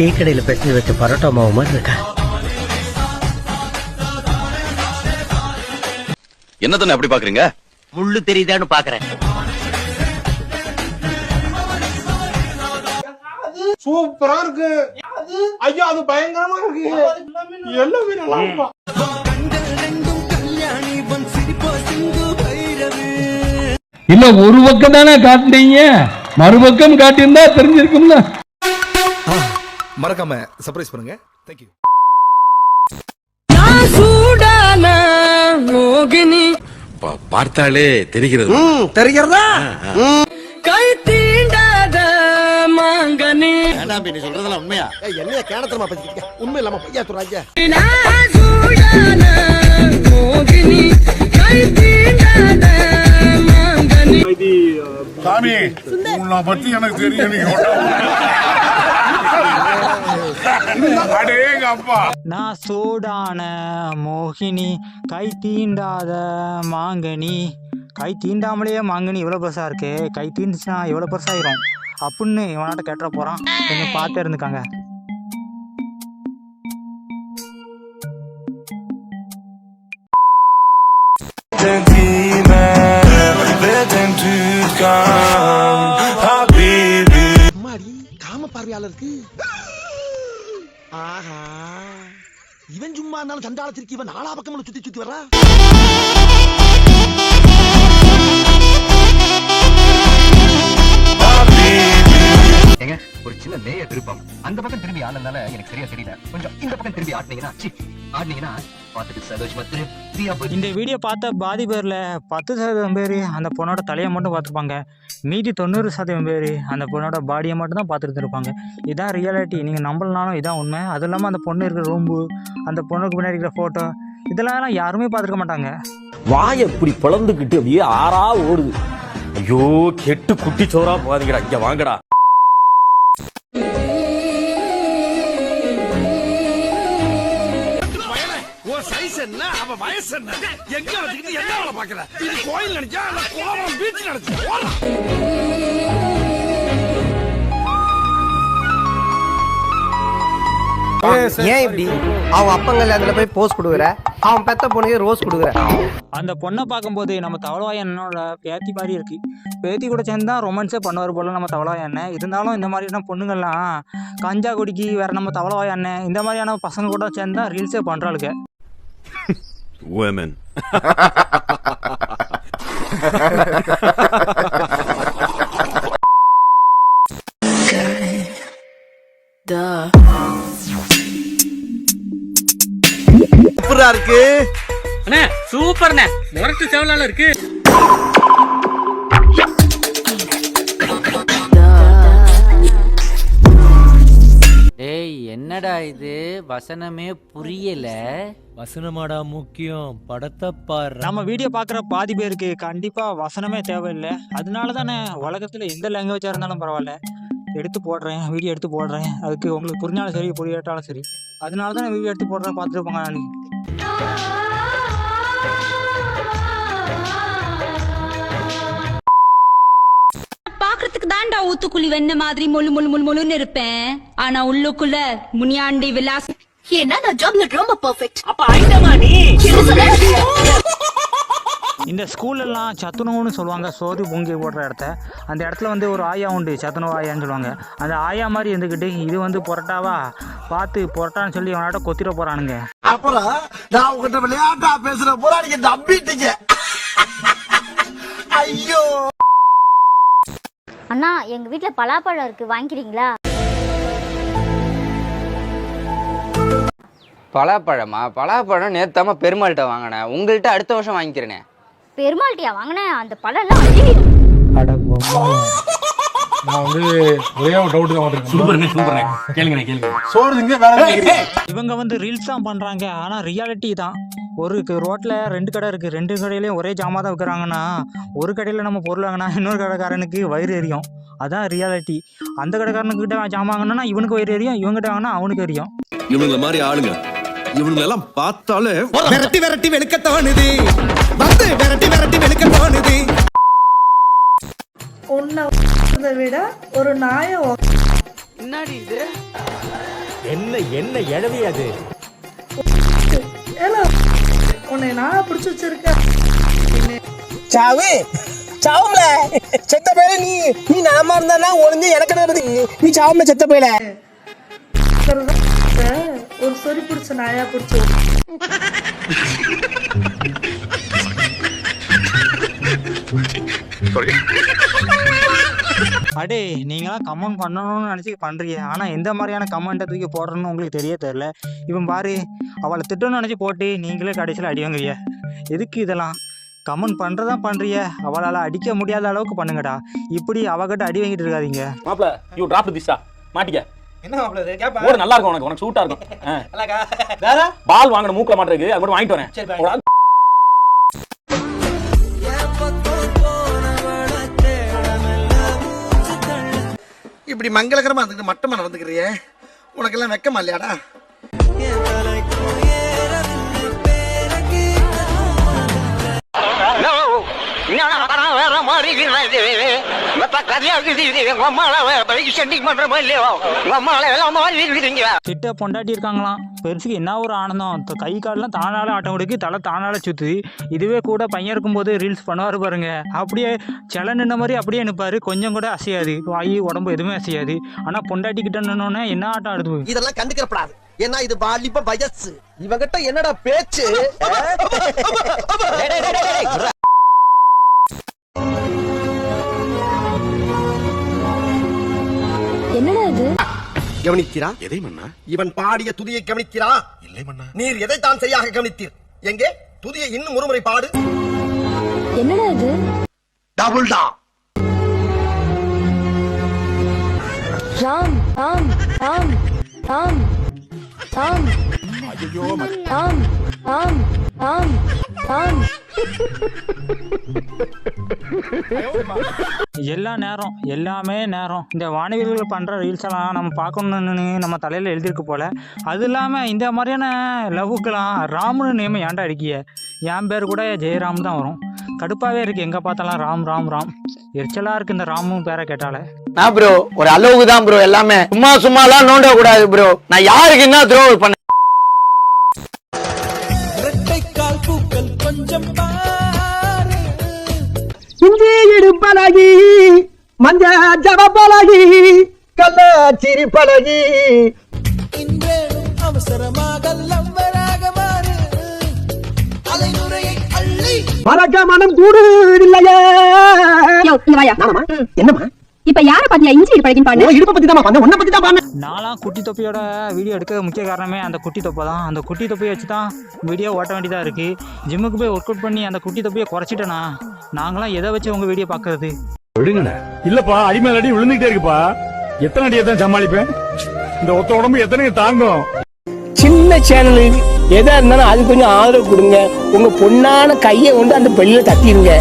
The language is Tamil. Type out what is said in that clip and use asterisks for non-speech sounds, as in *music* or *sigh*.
டீ கடையில பிசைஞ்சு வச்ச பரோட்டா மாவு மாதிரி இருக்கா? என்னதானே அப்படி பாக்குறீங்க? முள்ளு தெரியுதான்னு பாக்குறேன். சூப்பரா இருக்கு. ஐயா அது பயங்கரமா இருக்கு. எல்லாமே நல்லா இருக்குப்பா. இல்ல ஒரு பக்கம் தானே காட்டுனீங்க. மறுபக்கம் காட்டியிருந்தா தெரிஞ்சிருக்கும்ல. மறக்காம சர்ப்ரைஸ் பண்ணுங்க. தேங்க்யூ பார்த்தாலே தெரிகிறது. தெரிகிறதா? என்னைய கேனத்தனமா பேசிக்கிட்டு உண்மை இல்லாம பையா சொல்றாங்க. சாமி உன்னை பத்தி எனக்கு தெரியும் நான் சூடான மோகினி கை தீண்டாத மாங்கனி. கை தீண்டாமலேயே மாங்கனி இவ்வளோ பெருசாக இருக்கு. கை தீண்டுச்சுன்னா எவ்வளோ பெருசாயிரும். அப்படின்னு இவனாட்ட கேட்டுற போகிறான் கொஞ்சம் பார்த்து இருந்துக்காங்க. காம பார்வையாளருக்கு ஆஹா. இவன் சும்மா இருந்தாலும் சண்டாளத்திற்கு இவன் நாலா பக்கம் சுத்தி சுத்தி வர்றா? ஒரு சின்ன நேய திருப்பம். அந்த பக்கம் திரும்பி ஆனதுனால எனக்கு சரியா தெரியல. கொஞ்சம் இந்த பக்கம் திரும்பி ஆட்டினீங்கன்னா சி ஆடினீங்கன்னா பார்த்துட்டு சந்தோஷமா திருப்தியா போய் இந்த வீடியோ பார்த்த பாதி பேரில் பத்து சதவீதம் பேர் அந்த பொண்ணோட தலையை மட்டும் பார்த்துருப்பாங்க. மீதி தொண்ணூறு சதவீதம் பேர் அந்த பொண்ணோட பாடியை மட்டும் தான் பார்த்துட்டு இருப்பாங்க. இதான் ரியாலிட்டி நீங்கள் நம்பலனாலும் இதான் உண்மை. அதுவும் இல்லாமல் அந்த பொண்ணு இருக்கிற ரூம்பு அந்த பொண்ணுக்கு பின்னாடி இருக்கிற ஃபோட்டோ இதெல்லாம் யாருமே பார்த்துருக்க மாட்டாங்க. வாயை இப்படி பிளந்துக்கிட்டு அப்படியே ஆறா ஓடுது. ஐயோ கெட்டு குட்டி சோறா போகாதீங்கடா. இங்க வாங்கடா. சைஸ் என்ன? அவ வயசு என்ன? எங்க வச்சுக்கிட்டு என்ன வேலை பாக்குற இது கோயில் நினைச்சா இல்ல கோவம் பீச் நினைச்சா? ஏன் இப்படி? அவன் அப்பங்கள் அதுல போய் போஸ் கொடுக்குற? அவன் பெத்த பொண்ணுக்கு ரோஸ் கொடுக்குற? அந்த பொண்ணை பார்க்கும்போது நம்ம தவளவாய் அண்ணனோட பேத்தி மாதிரி இருக்கு. பேத்தி கூட சேர்ந்து தான் ரொமான்ஸே பண்ணுவார் போல நம்ம தவளவாய் அண்ணன். இருந்தாலும் இந்த மாதிரியான பொண்ணுங்கள்லாம் கஞ்சா குடிக்கி வேற நம்ம தவளவாய் அண்ணன் இந்த மாதிரியான பசங்க கூட சேர்ந்து தான் ரீல்ஸே பண்ணுறாளுங்க women. எப்படா இருக்கு. அண்ணே சூப்பர்ண்ணே முரட்டு செவலால இருக்கு. வசனமே புரியல. வசனமாடா முக்கியம். படத்தை பாரு நம்ம வீடியோ பார்க்குற பாதி பேருக்கு கண்டிப்பாக வசனமே தேவையில்லை. அதனால தானே உலகத்தில் எந்த லாங்குவேஜாக இருந்தாலும் பரவாயில்ல. எடுத்து போடுறேன் வீடியோ எடுத்து போடுறேன். அதுக்கு உங்களுக்கு புரிஞ்சாலும் சரி புரியாட்டாலும் சரி. அதனால தான் வீடியோ எடுத்து போடுறேன் பார்த்துருப்பாங்க நான் தான்டா ஊத்துக்குழி வெண்ண மாதிரி மொழு மொழு மொழு மொழுன்னு இருப்பேன். ஆனா உள்ளுக்குள்ள முனியாண்டி விலாஸ் ஏன்னா நான் ஜாப்ல ரொம்ப பெர்ஃபெக்ட் அப்ப ஐட்டமா நீ? இந்த ஸ்கூல்லலாம் சத்துணவுன்னு சொல்லுவாங்க. சோறு பொங்கி போடுற இடத்த. அந்த இடத்துல வந்து ஒரு ஆயா உண்டு சத்துணவு ஆயான்னு சொல்லுவாங்க. அந்த ஆயா மாதிரி இருந்துக்கிட்டு இது வந்து பொரோட்டாவா? பார்த்து பொரோட்டான்னு சொல்லி அவனாட்ட கொத்திட போகிறானுங்க அப்புறம் நான் உங்ககிட்ட விளையாட்டா பேசுற போறா நீங்க நம்பிட்டீங்க. ஐயோ. அண்ணா எங்க வீட்ல பலாப்பழம் இருக்கு. வாங்கிக்கிறீங்களா? பலாப்பழமா? பலாப்பழம் நேத்தாம பெருமாள்கிட்ட வாங்கினேன் உங்கள்கிட்ட அடுத்த வருஷம் வாங்கிக்கிறேனே. பெருமாள்ட்டியா வாங்கினேன் அந்த பழம் எல்லாம் அழுகி நான் வந்து ஒரே ஒரு டவுட் தான் வந்திருக்கேன். சூப்பர்ண்ணே சூப்பர்ண்ணே. கேளுங்கண்ணே கேளுங்க சோறு திங்க வேற எதுவும் கேக்குறீங்க? இவங்க வந்து ரீல்ஸ் தான் பண்ணுறாங்க ஆனால் ரியாலிட்டி தான். ஒரு ரோட்டில் ரெண்டு கடை இருக்குது ரெண்டு கடையிலையும் ஒரே ஜாமா தான் விற்கிறாங்கன்னா ஒரு கடையில் நம்ம பொருள் வாங்கினா இன்னொரு கடைக்காரனுக்கு வயிறு எரியும். அதான் ரியாலிட்டி அந்த கடைக்காரனுக்கிட்ட ஜாமான் வாங்கினா இவனுக்கு வயிறு எரியும் இவங்ககிட்ட வாங்கினா அவனுக்கு எரியும். இவனுங்கள மாதிரி ஆளுங்க. இவனுங்க எல்லாம் பார்த்தாலே விரட்டி விரட்டி வெளுக்க தோணுது. வந்து விரட்டி விரட்டி வெளுக்க தோணுது. உன்னை விட ஒரு நாயை என்னடி இது? என்ன என்ன எழவி அது? உன்னை நான் பிடிச்சி வச்சிருக்கேன் சாவு சாவும்ல. செத்த பையல நீ நீ நாம இருந்தா ஒளிஞ்சு எனக்கு நடந்து நீ சாவும்ல செத்த பையல. ஒரு சொறி பிடிச்ச நாயா பிடிச்சி அடே நீங்களாம் கமெண்ட் பண்ணணும்னு நினச்சி பண்ணுறீங்க ஆனால் எந்த மாதிரியான கமெண்ட்டை தூக்கி போடுறேன்னு உங்களுக்கு தெரிய தெரில இவன் பாரு அவளை திட்டணும்னு நினச்சி போட்டு நீங்களே கடைசியில் அடி வாங்குறிய எதுக்கு இதெல்லாம்? கமெண்ட் பண்ணுறதா பண்ணுறிய அவளால் அடிக்க முடியாத அளவுக்கு பண்ணுங்கடா. இப்படி அவகிட்ட அடி வாங்கிட்டு இருக்காதீங்க. மாப்ள யூ டிராப் திஸ்டா மாட்டிக்க. என்ன மாப்பிள்ள இது? கேப்பா? நல்லா இருக்கும் உனக்கு. உனக்கு சூட்டா இருக்கும். *laughs* வேற? பால் வாங்கணும் மூக்கல மாட்டிருக்கு. அது மட்டும் வாங்கிட்டு வரேன். இப்படி மங்களகரமாக இருந்துக்கிட்டு மட்டமாக நடந்துக்கிறியே? உனக்கெல்லாம் வெக்கமா இல்லையாடா? திட்ட பொண்டாட்டி இருக்காங்களாம். பெருசுக்கு என்ன ஒரு ஆனந்தம். கை காலெலாம் தானால ஆட்டம் கொடுக்கு தலை தானால சுற்றுது இதுவே கூட பையன் இருக்கும்போது ரீல்ஸ் பண்ணுவார் பாருங்க. அப்படியே செல நின்ன மாதிரி அப்படியே நிற்பாரு கொஞ்சம் கூட அசையாது. வாய் உடம்பு எதுவுமே அசையாது. ஆனால் பொண்டாட்டி கிட்ட நின்னோன்னே என்ன ஆட்டம் ஆடுது? இதெல்லாம் கண்டுக்கிறப்படாது. ஏன்னா இது வாலிப வயசு. இவங்கிட்ட என்னடா பேச்சு? *laughs* கவனிக்கிறா? எதை மன்னா? இவன் பாடிய துதியை கவனிக்கிறா? இல்லை மன்னா. நீர் எதை தான் சரியாக கவனித்தீர்? எங்கே? துதியை இன்னும் ஒருமுறை பாடு. என்னடா இது? டபுள் டா ராம் ராம் ராம் ராம் ராம். ஐயோ ராம் ராம் ராம் ராம். எல்லா நேரம் எல்லாமே நேரம். இந்த வானவியல்கள் பண்ணுற ரீல்ஸ் எல்லாம் நம்ம பார்க்கணுன்னு நம்ம தலையில் எழுதியிருக்கு போல. அது இல்லாமல் இந்த மாதிரியான லவ்வுக்கெல்லாம் ராம்னு நேம ஏன்டா அடிக்கிய? என் பேர் கூட ஜெயராம் தான் வரும். கடுப்பாகவே இருக்குது எங்கே பார்த்தாலும் ராம் ராம் ராம். எரிச்சலாக இருக்குது இந்த ராமும் பேரை கேட்டாலே. நான் ப்ரோ ஒரு அளவுக்கு தான் ப்ரோ எல்லாமே. சும்மா சும்மாலாம் நோண்ட கூடாது ப்ரோ நான் யாருக்கு என்ன துரோகம் பண்ண பழகி மஞ்ச ஜப பழகி கல்ல சிரி பழகி. இன்றேனும் அவசரமாக லவ்வராக மாறு அலைநுரையை மறக்க மனம் கூடு இல்லையா. என்னமா இப்ப யார பாத்தியா இஞ்சி பழகின் பாடு இடுப்ப பத்தி தான் பண்ண உன்ன பத்தி தான் பண்ண நான்லாம் குட்டி தொப்பியோட வீடியோ எடுக்க முக்கிய காரணமே அந்த குட்டி தொப்பை தான். அந்த குட்டி தொப்பியை வச்சு தான் வீடியோ ஓட்ட வேண்டியதாக இருக்குது ஜிம்முக்கு போய் ஒர்க் அவுட் பண்ணி அந்த குட்டி தொப்பியை குறைச்சிட்டேனா? நாங்களாம் எதை வச்சு உங்கள் வீடியோ பார்க்கறது? விடுங்கண்ணே. இல்லப்பா அடி மேல அடி விழுந்துகிட்டே இருக்குப்பா. எத்தனை அடியை தான் சமாளிப்பேன்? இந்த ஒத்த உடம்பு எத்தனை தாங்கும். சின்ன சேனல் எதா இருந்தாலும் அது கொஞ்சம் ஆதரவு கொடுங்க. உங்க பொண்ணான கையை கொண்டு அந்த பெல்லில தட்டிடுங்க.